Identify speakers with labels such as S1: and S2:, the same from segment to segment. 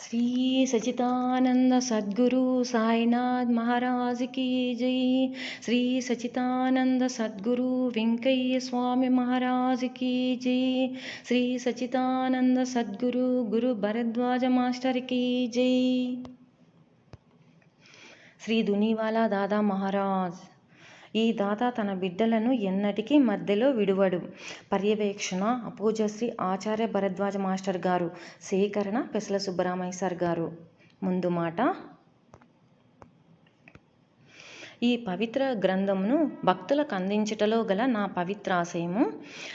S1: శ్రీ సచితానంద సద్గురు సాయినాథ్ మహారాజ్ కీ జై శ్రీ సచితానంద సద్గురు వెంకయ్య స్వామి మహారాజ్ కీ జై శ్రీ సచితానంద సద్గురు గురు భరద్వాజ మాస్టర్ కీ జై శ్రీ దునివాలా దాదా మహారాజ్ ఈ దాత తన బిడ్డలను ఎన్నటికీ మధ్యలో విడువడు. పర్యవేక్షణ అపూజశ్రీ ఆచార్య భరద్వాజ మాస్టర్ గారు సేకరణ పెసల సుబ్బరామయ్య సార్ గారు. ముందు మాట ఈ పవిత్ర గ్రంథమును భక్తులకు అందించటలో గల నా పవిత్రాశయము.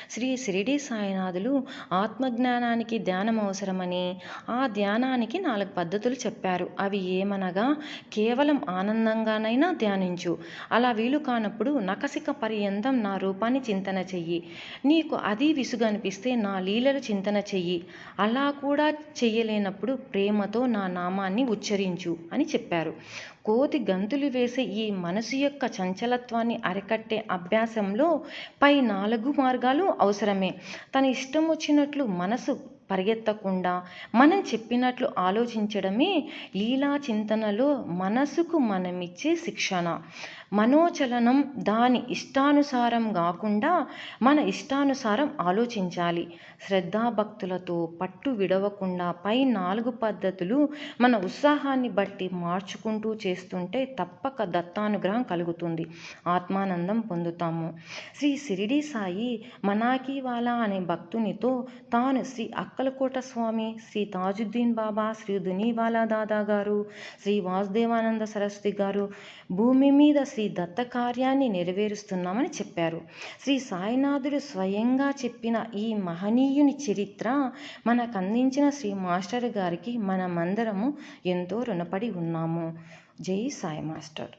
S1: శ్రీ షిరిడి సాయినాథులు ఆత్మజ్ఞానానికి ధ్యానం అవసరమని ఆ ధ్యానానికి నాలుగు పద్ధతులు చెప్పారు. అవి ఏమనగా కేవలం ఆనందంగానైనా ధ్యానించు. అలా వీలు కానప్పుడు నకసిక పర్యంతం నా రూపాన్ని చింతన చెయ్యి. నీకు అది విసుగనిపిస్తే నా లీలలు చింతన చెయ్యి. అలా కూడా చెయ్యలేనప్పుడు ప్రేమతో నా నామాన్ని ఉచ్చరించు అని చెప్పారు. కోతి గంతులు వేసే ఈ మనసు యొక్క చంచలత్వాన్ని అరికట్టే అభ్యాసంలో పై నాలుగు మార్గాలు అవసరమే. తన ఇష్టం వచ్చినట్లు మనసు పరిగెత్తకుండా మనం చెప్పినట్లు ఆలోచించడమే లీలా చింతనలో మనసుకు మనమిచ్చే శిక్షణ. మనోచలనం దాని ఇష్టానుసారం కాకుండా మన ఇష్టానుసారం ఆలోచించాలి. శ్రద్ధాభక్తులతో పట్టు విడవకుండా పై నాలుగు పద్ధతులు మన ఉత్సాహాన్ని బట్టి మార్చుకుంటూ చేస్తుంటే తప్పక దత్తానుగ్రహం కలుగుతుంది. ఆత్మానందం పొందుతాము. శ్రీ సిరిడి సాయి మనాకీవాలా అనే భక్తునితో తాను శ్రీ అక్కలకోట స్వామి శ్రీ తాజుద్దీన్ బాబా శ్రీ దునీవాలా దాదా గారు శ్రీ వాసుదేవానంద సరస్వతి గారు భూమి మీద శ్రీ దత్త కార్యాన్ని నెరవేరుస్తున్నామని చెప్పారు. శ్రీ సాయినాథుడు స్వయంగా చెప్పిన ఈ మహనీయుని చరిత్ర మనకు అందించిన శ్రీ మాస్టర్ గారికి మనమందరము ఎంతో రుణపడి ఉన్నాము. జై సాయి మాస్టర్.